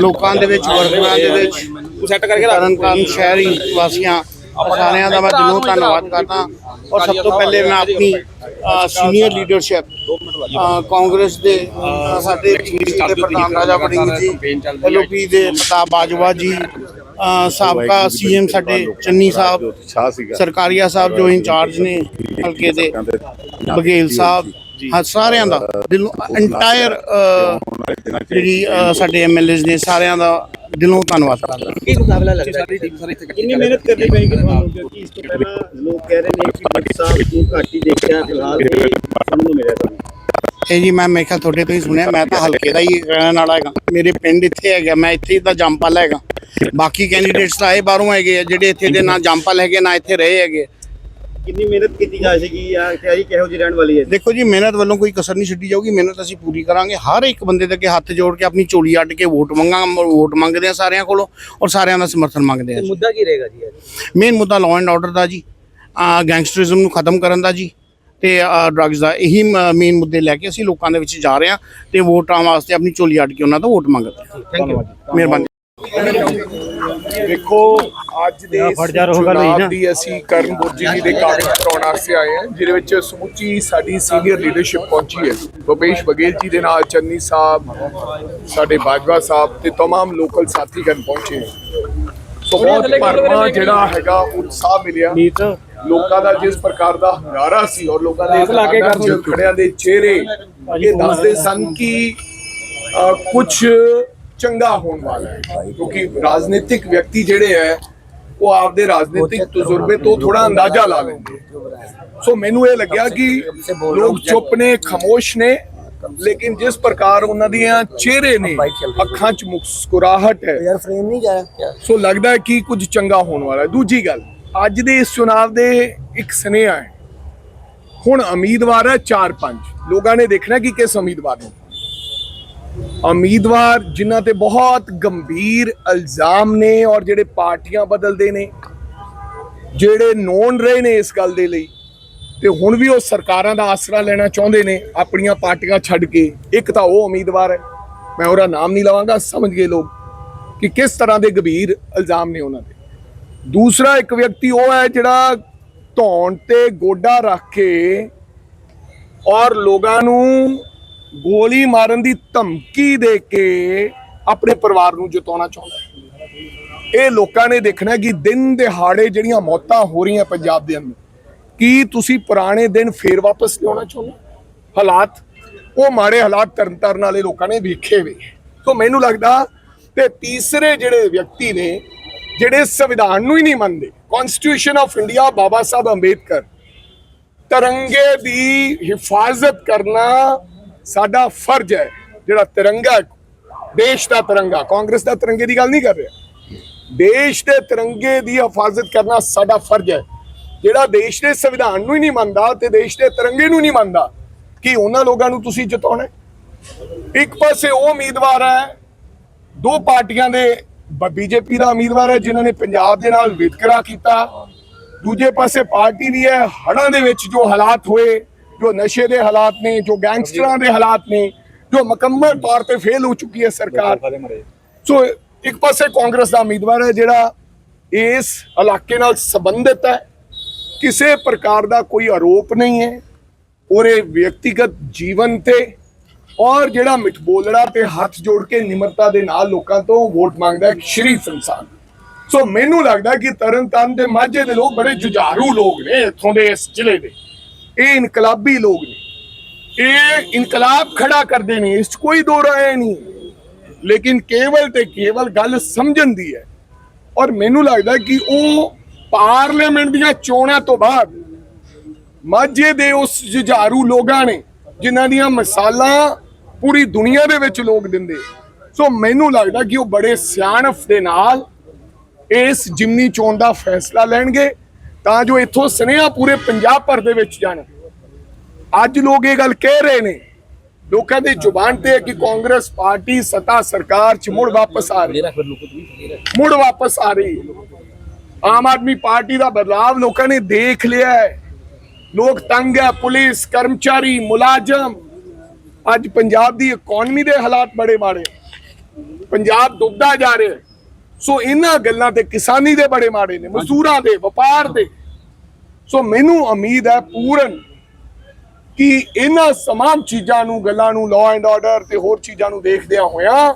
ਲੋਕਾਂ ਦੇ ਵਿੱਚ ਵਰਕਰਾਂ ਦੇ ਵਿੱਚ ਸੈੱਟ ਕਰਕੇ ਤਰਨਤਾਰਨ ਸ਼ਹਿਰੀ ਵਾਸੀਆਂ ਸਾਰਿਆਂ ਦਾ ਮੈਂ ਦਿਲੋਂ ਧੰਨਵਾਦ ਕਰਦਾ। ਔਰ ਸਭ ਤੋਂ ਪਹਿਲੇ ਮੈਂ ਆਪਣੀ ਸੀਨੀਅਰ ਲੀਡਰਸ਼ਿਪ ਕਾਂਗਰਸ ਦੇ ਸਾਡੇ PDP ਦੇ ਪ੍ਰਧਾਨ ਰਾਜਾ ਵੜਿੰਗ ਜੀ ਐਲਓਪੀ ਦੇ ਪ੍ਰਤਾਪ ਬਾਜਵਾ ਜੀ ਸਾਬਕਾ ਸੀਐਮ ਸਾਡੇ ਚੰਨੀ ਸਾਹਿਬ ਸਰਕਾਰੀਆ ਸਾਹਿਬ ਜੋ ਇੰਚਾਰਜ ਨੇ ਹਲਕੇ ਦੇ ਬਘੇਲ ਸਾਹਿਬ ਹਾਂ ਸਾਰਿਆਂ ਦਾ। ਦਿਲੋਂ ਇੰਟਾਇਰ ਜਿਹੜੀ ਸਾਡੇ ਐਮਐਲਏਸ ਨੇ ਸਾਰਿਆਂ ਦਾ ਦਿਲੋਂ ਧੰਨਵਾਦ ਕਰਦਾ। ਕੀ ਮੁਕਾਬਲਾ ਲੱਗਦਾ? ਸਾਡੀ ਟੀਮ ਸਾਰੇ ਇੱਥੇ ਕਿੰਨੀ ਮਿਹਨਤ ਕਰਨੀ ਤੁਹਾਨੂੰ ਕਿਉਂਕਿ ਇਸ ਤੋਂ ਪਹਿਲਾਂ ਲੋਕ ਕਹਿ ਰਹੇ ਨੇ ਕਿ ਡਾਕਟਰ ਸਾਹਿਬ ਨੂੰ ਘੱਟ ਹੀ ਦੇਖਿਆ ਫਿਲਹਾਲ ਸਾਨੂੰ ਨੂੰ ਮਿਲਿਆ ਤੁਹਾਨੂੰ। ਇਹ ਜੀ ਮੈਂ ਮੇਰੇ ਖਿਆਲ ਤੁਹਾਡੇ ਤੋਂ ਹੀ ਸੁਣਿਆ ਮੈਂ ਤਾਂ ਹਲਕੇ ਦਾ ਹੀ ਕਹਿਣ ਵਾਲਾ ਹੈਗਾ। ਮੇਰੇ ਪਿੰਡ ਇੱਥੇ ਹੈਗਾ ਮੈਂ ਇੱਥੇ ਦਾ ਜੰਪਲ ਹੈਗਾ। ਬਾਕੀ ਕੈਂਡੀਡੇਟਸ ਤਾਂ ਇਹ ਬਾਹਰੋਂ ਹੈਗੇ ਆ ਜਿਹੜੇ ਇੱਥੇ ਦੇ ਨਾ ਜੰਪਲ ਹੈਗੇ ਨਾ ਇੱਥੇ ਰਹੇ ਹੈਗੇ। ਕਿੰਨੀ ਮਿਹਨਤ ਕੀਤੀ ਜਾ ਸਕੀ ਆ ਤਿਆਰੀ ਕਿਹੋ ਜਿਹੀ ਰਹਿਣ ਵਾਲੀ ਹੈ? ਦੇਖੋ ਜੀ ਮਿਹਨਤ ਵੱਲੋਂ ਕੋਈ ਕਸਰ ਨਹੀਂ ਛੱਡੀ ਜਾਊਗੀ ਮਿਹਨਤ ਅਸੀਂ ਪੂਰੀ ਕਰਾਂਗੇ। ਹਰ ਇੱਕ ਬੰਦੇ ਦੇ ਅੱਗੇ ਹੱਥ ਜੋੜ ਕੇ ਆਪਣੀ ਝੋਲੀ ਅੱਡ ਕੇ ਵੋਟ ਮੰਗਾਂ ਵੋਟ ਮੰਗਦੇ ਆ ਸਾਰਿਆਂ ਕੋਲੋਂ ਔਰ ਸਾਰਿਆਂ ਦਾ ਸਮਰਥਨ ਮੰਗਦੇ ਆ ਮੁੱਦਾ ਕੀ ਰਹੇਗਾ ਜੀ ਅੱਜ ਮੇਨ ਮੁੱਦਾ ਲਾਅ ਐਂਡ ਆਰਡਰ ਦਾ ਜੀ ਗੈਂਗਸਟਰਿਜ਼ਮ ਨੂੰ ਖਤਮ ਕਰਨ ਦਾ ਜੀ ਤੇ ਡਰੱਗਸ ਦਾ ਇਹੀ ਮੇਨ ਮੁੱਦੇ ਲੈ ਕੇ ਅਸੀਂ ਲੋਕਾਂ ਦੇ ਵਿੱਚ ਜਾ ਰਹੇ ਹਾਂ ਤੇ ਵੋਟਾਂ ਵਾਸਤੇ ਆਪਣੀ ਝੋਲੀ ਅੱਡ ਕੇ ਉਹਨਾਂ ਤੋਂ ਵੋਟ ਮੰਗਦੇ ਯੂ ਮਿਹਰਬਾਨੀ। ਦੇਖੋ ਅੱਜ ਦੇ ਇਸ ਚੁਣਾਵ ਦੀ ਅਸੀਂ ਕਰਨ ਬੁਰਜੀ ਜੀ ਦੇ ਕਾਗਜ਼ ਕਰਾਉਣ ਵਾਸਤੇ ਆਏ ਹਾਂ ਜਿਹਦੇ ਵਿੱਚ ਸਮੁੱਚੀ ਸਾਡੀ ਸੀਨੀਅਰ ਲੀਡਰਸ਼ਿਪ ਪਹੁੰਚੀ ਹੈ ਭੁਪੇਸ਼ ਬਘੇਲ ਜੀ ਦੇ ਨਾਲ ਚੰਨੀ ਸਾਹਿਬ ਸਾਡੇ ਬਾਜਵਾ ਸਾਹਿਬ ਤੇ तमाम ਲੋਕਲ ਸਾਥੀਗਣ ਪਹੁੰਚੇ ਹੈ। ਸੋ ਬਹੁਤ ਭਰਵਾਂ ਜਿਹੜਾ ਹੈਗਾ ਉਤਸ਼ਾਹ ਮਿਲਿਆ ਲੋਕਾਂ ਦਾ ਜਿਸ ਪ੍ਰਕਾਰ ਦਾ ਹੰਗਾਰਾ ਸੀ ਔਰ ਲੋਕਾਂ ਦੇ ਮੈਦਾਨਾਂ 'ਚ ਖੜਿਆਂ ਦੇ ਚਿਹਰੇ ਇਹ ਦੱਸਦੇ ਸਨ ਕਿ ਕੁਝ ਚੰਗਾ ਹੋਣ ਵਾਲਾ ਹੈ ਕਿਉਂਕਿ ਰਾਜਨੀਤਿਕ ਵਿਅਕਤੀ ਜਿਹੜੇ ਹੈ ਉਹ ਆਪਦੇ ਰਾਜਨੀਤਿਕ ਤਜਰਬੇ ਤੋਂ ਥੋੜਾ ਅੰਦਾਜ਼ਾ ਲਾ ਲੈਂਦੇ। ਸੋ ਮੈਨੂੰ ਇਹ ਲੱਗਿਆ ਕਿ ਲੋਕ ਚੁੱਪ ਨੇ ਖਾਮੋਸ਼ ਨੇ ਲੇਕਿਨ ਜਿਸ ਪ੍ਰਕਾਰ ਉਹਨਾਂ ਦੀਆਂ ਚਿਹਰੇ ਨੇ ਅੱਖਾਂ 'ਚ ਮੁਸਕਰਾਹਟ ਹੈ। ਯਾਰ ਫਰੇਮ ਨਹੀਂ ਜਾਇਆ ਸੋ ਲੱਗਦਾ ਹੈ ਕਿ ਕੁਝ ਚੰਗਾ ਹੋਣ ਵਾਲਾ ਹੈ। ਦੂਜੀ ਗੱਲ ਅੱਜ ਦੇ ਇਸ ਚੁਣਾਵ ਦੇ ਇੱਕ ਸੁਨੇਹਾ ਹੈ। ਹੁਣ ਉਮੀਦਵਾਰ ਹੈ 4-5 ਲੋਕਾਂ ਨੇ ਦੇਖਣਾ ਕਿ ਕਿਸ ਉਮੀਦਵਾਰ ਨੂੰ। ਉਮੀਦਵਾਰ ਜਿਨ੍ਹਾਂ ਤੇ ਬਹੁਤ ਗੰਭੀਰ ਇਲਜ਼ਾਮ ਨੇ ਔਰ ਜਿਹੜੇ ਪਾਰਟੀਆਂ ਬਦਲਦੇ ਨੇ, ਜਿਹੜੇ ਨੋਨ ਰਹੇ ਨੇ ਇਸ ਗੱਲ ਦੇ ਲਈ, ਤੇ ਹੁਣ ਵੀ ਉਹ ਸਰਕਾਰਾਂ ਦਾ ਆਸਰਾ ਲੈਣਾ ਚਾਹੁੰਦੇ ਨੇ ਆਪਣੀਆਂ ਪਾਰਟੀਆਂ ਛੱਡ ਕੇ। ਇੱਕ ਤਾਂ ਉਹ ਉਮੀਦਵਾਰ ਹੈ, ਮੈਂ ਉਹਦਾ ਨਾਮ ਨਹੀਂ ਲਵਾਂਗਾ, ਸਮਝ ਗਏ ਲੋਕ ਕਿ ਕਿਸ ਤਰ੍ਹਾਂ ਦੇ ਗੰਭੀਰ ਇਲਜ਼ਾਮ ਨੇ ਉਹਨਾਂ ਦੇ। ਦੂਸਰਾ ਇੱਕ ਵਿਅਕਤੀ ਉਹ ਹੈ ਜਿਹੜਾ ਧੌਣ ਤੇ ਗੋਡਾ ਰੱਖ ਕੇ ਔਰ ਲੋਕਾਂ ਨੂੰ ਗੋਲੀ ਮਾਰਨ ਦੀ ਧਮਕੀ ਦੇ ਕੇ ਆਪਣੇ ਪਰਿਵਾਰ ਨੂੰ ਜਿਤਾਉਣਾ ਚਾਹੁੰਦਾ ਹੈ। ਇਹ ਲੋਕਾਂ ਨੇ ਦੇਖਣਾ ਕਿ ਦਿਨ ਦਿਹਾੜੇ ਜਿਹੜੀਆਂ ਮੌਤਾਂ ਹੋ ਰਹੀਆਂ ਪੰਜਾਬ ਦੇ ਅੰਦਰ, ਕੀ ਤੁਸੀਂ ਪੁਰਾਣੇ ਦਿਨ ਫੇਰ ਵਾਪਸ ਲਿਆਉਣਾ ਚਾਹੁੰਦੇ ਹਾਲਾਤ, ਉਹ ਮਾੜੇ ਹਾਲਾਤ ਤਰਨਤਾਰਨ ਵਾਲੇ ਲੋਕਾਂ ਨੇ ਵੇਖੇ ਵੇ। ਸੋ ਮੈਨੂੰ ਲੱਗਦਾ ਤੇ ਤੀਸਰੇ ਜਿਹੜੇ ਵਿਅਕਤੀ ਨੇ, ਜਿਹੜੇ ਸੰਵਿਧਾਨ ਨੂੰ ਹੀ ਨਹੀਂ ਮੰਨਦੇ constitution of India Baba Saheb Ambedkar, ਤਿਰੰਗੇ ਦੀ ਹਿਫਾਜ਼ਤ ਕਰਨਾ ਸਾਡਾ ਫਰਜ਼ ਹੈ, ਜਿਹੜਾ ਤਿਰੰਗਾ ਦੇਸ਼ ਦਾ ਤਿਰੰਗਾ, ਕਾਂਗਰਸ ਦਾ ਤਿਰੰਗੇ ਦੀ ਗੱਲ ਨਹੀਂ ਕਰ ਰਿਹਾ। ਦੇਸ਼ ਦੇ ਤਿਰੰਗੇ ਦੀ ਹਿਫਾਜ਼ਤ ਕਰਨਾ ਸਾਡਾ ਫਰਜ਼ ਹੈ। ਜਿਹੜਾ ਦੇਸ਼ ਦੇ ਸੰਵਿਧਾਨ ਨੂੰ ਹੀ ਨਹੀਂ ਮੰਨਦਾ ਤੇ ਦੇਸ਼ ਦੇ ਤਿਰੰਗੇ ਨੂੰ ਨਹੀਂ ਮੰਨਦਾ, ਕਿ ਉਹਨਾਂ ਲੋਕਾਂ ਨੂੰ ਤੁਸੀਂ ਜਿਤਾਉਣਾ ਇੱਕ ਪਾਸੇ ਉਹ ਉਮੀਦਵਾਰ ਹੈ, ਦੋ ਪਾਰਟੀਆਂ ਦੇ ਬੀਜੇਪੀ ਦਾ ਉਮੀਦਵਾਰ ਹੈ, ਜਿਨ੍ਹਾਂ ਨੇ ਪੰਜਾਬ ਦੇ ਨਾਲ ਵਿਤਕਰਾ ਕੀਤਾ। ਦੂਜੇ ਪਾਸੇ ਪਾਰਟੀ ਵੀ ਹੈ, ਹੜ੍ਹਾਂ ਦੇ ਵਿੱਚ ਜੋ ਹਾਲਾਤ ਹੋਏ ਜੋ ਨਸ਼ੇ ਦੇ ਹਾਲਾਤ ਨੇ ਜੋ ਗੈਂਗਸਟਰਾਂ ਦੇ ਹਾਲਾਤ ਨੇ ਜੋ ਮੁਕੰਮਲ ਤੌਰ ਤੇ ਫੇਲ ਹੋ ਚੁੱਕੀ ਹੈ ਸਰਕਾਰ। ਸੋ ਇੱਕ ਪਾਸੇ ਕਾਂਗਰਸ ਦਾ ਉਮੀਦਵਾਰ ਹੈ ਜਿਹੜਾ ਇਸ ਇਲਾਕੇ ਨਾਲ ਸੰਬੰਧਿਤ ਹੈ। ਕਿਸੇ ਪ੍ਰਕਾਰ ਦਾ ਕੋਈ ਆਰੋਪ ਨਹੀਂ ਹੈ। ਉਹਦੇ ਵਿਅਕਤੀਗਤ ਜੀਵਨ ਤੇ ਔਰ ਜਿਹੜਾ ਮਿੱਠ ਬੋਲੜਾ ਤੇ ਹੱਥ ਜੋੜ ਕੇ ਨਿਮਰਤਾ ਦੇ ਨਾਲ ਲੋਕਾਂ ਤੋਂ ਵੋਟ ਮੰਗਦਾ ਹੈ ਸ਼ਰੀਫ ਇਨਸਾਨ। ਸੋ ਮੈਨੂੰ ਲੱਗਦਾ ਕਿ ਤਰਨਤਾਰਨ ਦੇ ਮਾਝੇ ਦੇ ਲੋਕ ਬੜੇ ਜੁਝਾਰੂ ਲੋਕ ਨੇ ਇੱਥੋਂ ਦੇ ਇਸ ਜ਼ਿਲ੍ਹੇ ਦੇ। ਇਹ ਇਨਕਲਾਬੀ ਲੋਕ ਨੇ। ਇਹ ਇਨਕਲਾਬ ਖੜਾ ਕਰਦੇ ਨੇ, ਇਸ 'ਚ ਕੋਈ ਦੋ ਰਾਏ ਨਹੀਂ। ਲੇਕਿਨ ਕੇਵਲ ਤੇ ਕੇਵਲ ਗੱਲ ਸਮਝਣ ਦੀ ਹੈ। ਔਰ ਮੈਨੂੰ ਲੱਗਦਾ ਕਿ ਉਹ ਪਾਰਲੀਮੈਂਟ ਦੀਆਂ ਚੋਣਾਂ ਤੋਂ ਬਾਅਦ ਮਾਝੇ ਦੇ ਉਸ ਜੁਝਾਰੂ ਲੋਕਾਂ ਨੇ, ਜਿਨ੍ਹਾਂ ਦੀਆਂ ਮਿਸਾਲਾਂ ਪੂਰੀ ਦੁਨੀਆ ਦੇ ਵਿੱਚ ਲੋਕ ਦਿੰਦੇ। ਸੋ ਮੈਨੂੰ ਲੱਗਦਾ ਕਿ ਉਹ ਬੜੇ ਸਿਆਣਫ ਦੇ ਨਾਲ ਇਸ ਜਿਮਨੀ ਚੋਣ ਦਾ ਫੈਸਲਾ ਲੈਣਗੇ। ਤਾਂ ਜੋ ਇੱਥੋਂ ਸੁਨੇਹਾ ਪੂਰੇ ਪੰਜਾਬ ਭਰ ਦੇ ਵਿੱਚ ਜਾਣ। ਅੱਜ ਲੋਕ ਇਹ ਗੱਲ ਕਹਿ ਰਹੇ ਨੇ। ਲੋਕਾਂ ਦੀ ਜ਼ੁਬਾਨ ਤੇ ਹੈ ਕਿ ਕਾਂਗਰਸ ਪਾਰਟੀ ਸਤਾ ਸਰਕਾਰ ਚ ਮੁੜ ਵਾਪਸ ਆ ਰਹੀ। ਹੈ ਮੁੜ ਵਾਪਸ ਆ ਰਹੀ। ਹੈ ਆਮ ਆਦਮੀ ਪਾਰਟੀ ਦਾ ਬਦਲਾਵ ਲੋਕਾਂ ਨੇ ਦੇਖ ਲਿਆ ਹੈ। ਲੋਕ ਤੰਗ ਹੈ ਪੁਲਿਸ ਕਰਮਚਾਰੀ ਮੁਲਾਜ਼ਮ। ਅੱਜ ਪੰਜਾਬ ਦੀ ਇਕਨੋਮੀ ਦੇ ਹਾਲਾਤ ਬੜੇ ਮਾੜੇ। ਪੰਜਾਬ ਡੁੱਬਦਾ ਜਾ ਰਿਹਾ ਹੈ। ਸੋ ਇਹਨਾਂ ਗੱਲਾਂ ਤੇ ਕਿਸਾਨੀ ਦੇ ਬੜੇ ਮਾੜੇ ਨੇ ਮਜ਼ਦੂਰਾਂ ਦੇ ਵਪਾਰ ਦੇ। ਸੋ ਮੈਨੂੰ ਉਮੀਦ ਹੈ ਪੂਰਨ ਕਿ ਇਹਨਾਂ ਸਮਾਮ ਚੀਜ਼ਾਂ ਨੂੰ ਗੱਲਾਂ ਨੂੰ ਲਾਅ ਐਂਡ ਆਰਡਰ ਤੇ ਹੋਰ ਚੀਜ਼ਾਂ ਨੂੰ ਦੇਖਦਿਆਂ ਹੋਇਆਂ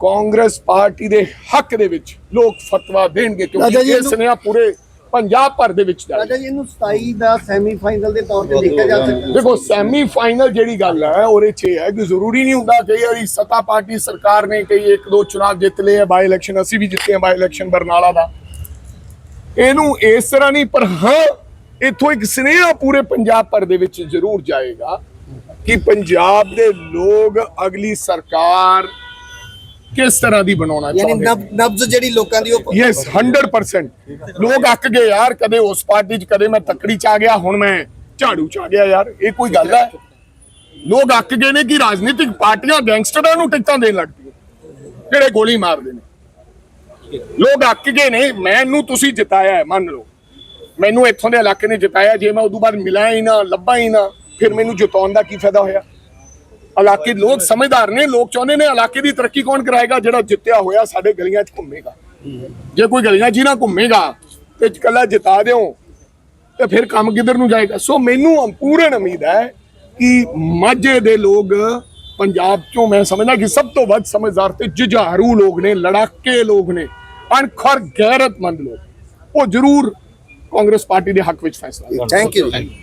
ਕਾਂਗਰਸ ਪਾਰਟੀ ਦੇ ਹੱਕ ਦੇ ਵਿੱਚ ਲੋਕ ਫਤਵਾ ਦੇਣਗੇ ਕਿਉਂਕਿ ਇਹਨੂੰ- ਸੁਨੇਹਾ ਪੂਰੇ ਪੰਜਾਬ ਭਰ ਦੇ ਵਿੱਚ ਜਾਏਗਾ ਰਾਜਾ ਜੀ ਇਹਨੂੰ 27 ਦਾ ਸੈਮੀਫਾਈਨਲ ਦੇ ਤੌਰ ਤੇ ਦੇਖਿਆ ਜਾ ਸਕਦਾ। ਦੇਖੋ ਸੈਮੀ ਫਾਈਨਲ ਜਿਹੜੀ ਗੱਲ ਹੈ ਉਹਦੇ 'ਚ ਇਹ ਹੈ ਕਿ ਜ਼ਰੂਰੀ ਨਹੀਂ ਹੁੰਦਾ ਕਈ ਵਾਰੀ ਸੱਤਾ ਪਾਰਟੀ ਸਰਕਾਰ ਨੇ ਕਈ ਇੱਕ ਦੋ ਚੁਣਾਵ ਜਿੱਤ ਲਏ ਬਾਈ ਇਲੈਕਸ਼ਨ ਅਸੀਂ ਵੀ ਜਿੱਤੇ ਬਾਈ ਇਲੈਕਸ਼ਨ ਬਰਨਾਲਾ ਦਾ। ਇਹਨੂੰ ਇਸ ਤਰ੍ਹਾਂ ਨਹੀਂ ਪਰ ਹਾਂ ਇੱਥੋਂ ਇੱਕ ਸੁਨੇਹਾ ਪੂਰੇ ਪੰਜਾਬ ਭਰ ਦੇ ਵਿੱਚ ਜ਼ਰੂਰ ਜਾਏਗਾ ਕਿ ਪੰਜਾਬ ਦੇ ਲੋਕ ਅਗਲੀ ਸਰਕਾਰ ਕਿਸ ਤਰ੍ਹਾਂ ਦੀ ਬਣਾਉਣਾ ਯਾਨੀ ਚਾਹੁੰਦੇ ਨਬ- ਨਬਜ਼ ਜਿਹੜੀ ਲੋਕਾਂ ਦੀ ਉਹ ਯੈਸ 100% ਲੋਕ ਅੱਕ ਗਏ ਯਾਰ ਕਦੇ ਉਸ ਪਾਰਟੀ 'ਚ ਕਦੇ ਮੈਂ ਤੱਕੜੀ 'ਚ ਆ ਗਿਆ ਹੁਣ ਮੈਂ ਝਾੜੂ 'ਚ ਆ ਗਿਆ ਯਾਰ ਇਹ ਕੋਈ ਗੱਲ ਹੈ? ਲੋਕ ਅੱਕ ਗਏ ਨੇ ਕਿ ਰਾਜਨੀਤਿਕ ਪਾਰਟੀਆਂ ਗੈਂਗਸਟਰਾਂ ਨੂੰ ਟਿਕਟਾਂ ਦੇਣ ਲੱਗ ਪਈਆਂ ਜਿਹੜੇ ਗੋਲੀ ਮਾਰਦੇ ਨੇ। ਲੋਕ ਅੱਕ ਗਏ ਨੇ ਮੈਨੂੰ ਤੁਸੀਂ ਜਿਤਾਇਆ ਹੈ ਮੰਨ ਲਓ। ਮੈਨੂੰ ਇੱਥੋਂ ਦੇ ਇਲਾਕੇ ਨੇ ਜਿਤਾਇਆ ਜੇ ਮੈਂ ਉਦੋਂ ਬਾਅਦ ਮਿਲਾਂ ਹੀ ਨਾ ਲੱਭਾਂ ਹੀ ਨਾ ਫਿਰ ਮੈਨੂੰ ਜਿਤਾਉਣ ਦਾ ਕੀ ਫਾਇਦਾ ਹੋਇਆ? ਇਲਾਕੇ ਲੋਕ ਸਮਝਦਾਰ ਨੇ ਲੋਕ ਚਾਹੁੰਦੇ ਨੇ ਇਲਾਕੇ ਦੀ ਤਰੱਕੀ ਕੌਣ ਕਰਾਏਗਾ ਜਿਹੜਾ ਜਿੱਤਿਆ ਹੋਇਆ ਸਾਡੇ ਗਲੀਆਂ 'ਚ ਘੁੰਮੇਗਾ। ਜੇ ਕੋਈ ਗਲੀਆਂ 'ਚ ਹੀ ਨਾ ਘੁੰਮੇਗਾ ਤੇ ਇਕੱਲਾ ਜਿਤਾ ਦਿਓ ਤੇ ਫਿਰ ਕੰਮ ਕਿੱਧਰ ਨੂੰ ਜਾਏਗਾ। ਸੋ ਮੈਨੂੰ ਪੂਰਨ ਉਮੀਦ ਹੈ ਕਿ ਮਾਝੇ ਦੇ ਲੋਕ ਪੰਜਾਬ ਚੋਂ ਮੈਂ ਸਮਝਦਾ ਕਿ ਸਭ ਤੋਂ ਵੱਧ ਸਮਝਦਾਰ ਤੇ ਜੁਝਾਰੂ ਲੋਕ ਨੇ ਲੜਾਕੇ ਲੋਕ ਨੇ ਅਣਖਰ ਗੈਰਤਮੰਦ ਲੋਕ। ਉਹ ਜ਼ਰੂਰ ਕਾਂਗਰਸ ਪਾਰਟੀ ਦੇ ਹੱਕ ਵਿੱਚ ਫੈਸਲਾ ਲੈਣਗੇ। Thank you